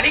அடி.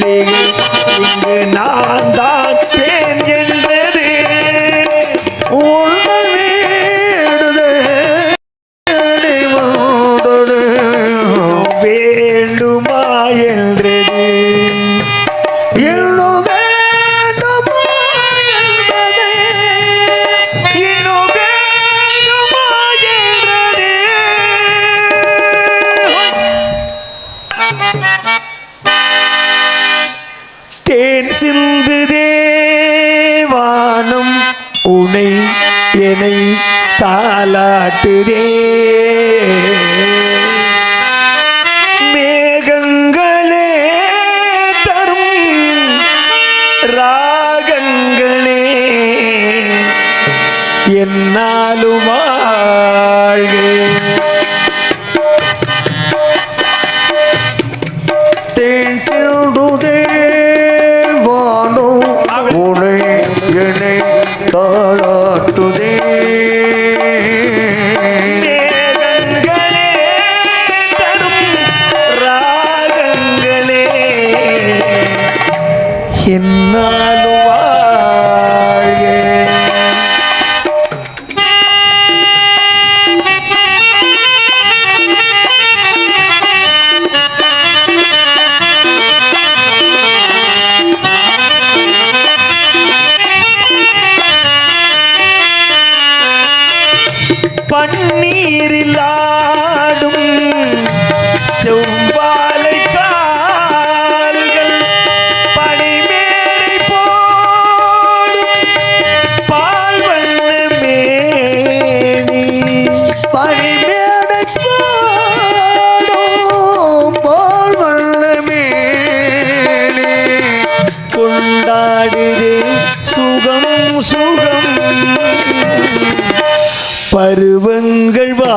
உள்ளே இங்கு நான் தான் என்னை தாலாட்டுதே கொண்டாடுது. சுகம் சுகம். பருவங்கள் வா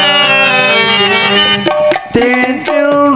You.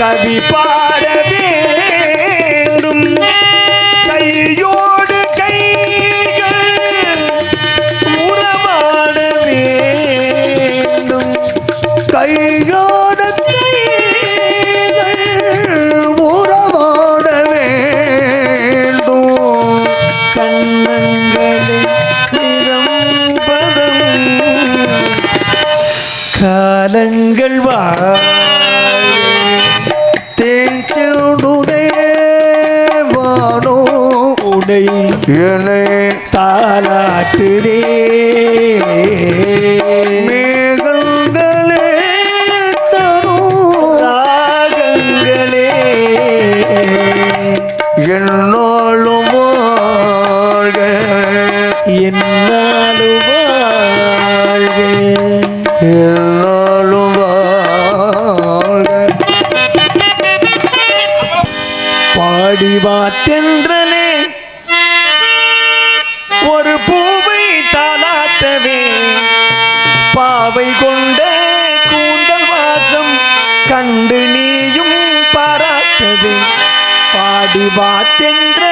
कभी पार भी அழகனை தாலாட்டுதே மேகங்களே தரும். ராகங்களே. என்னாலும்? வாழ்க என்னாலும்? வாழ்க என்னாலும்? வாழ்க ஒரு பூவை தாளாட்டவே. பாவை கொண்ட கூந்தல் வாசம் கண்டு நீயும் பாராட்டவே. பாடி வாத்தென்ற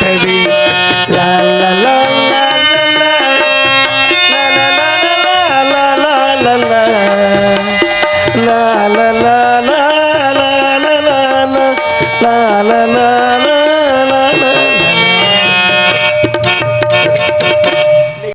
baby.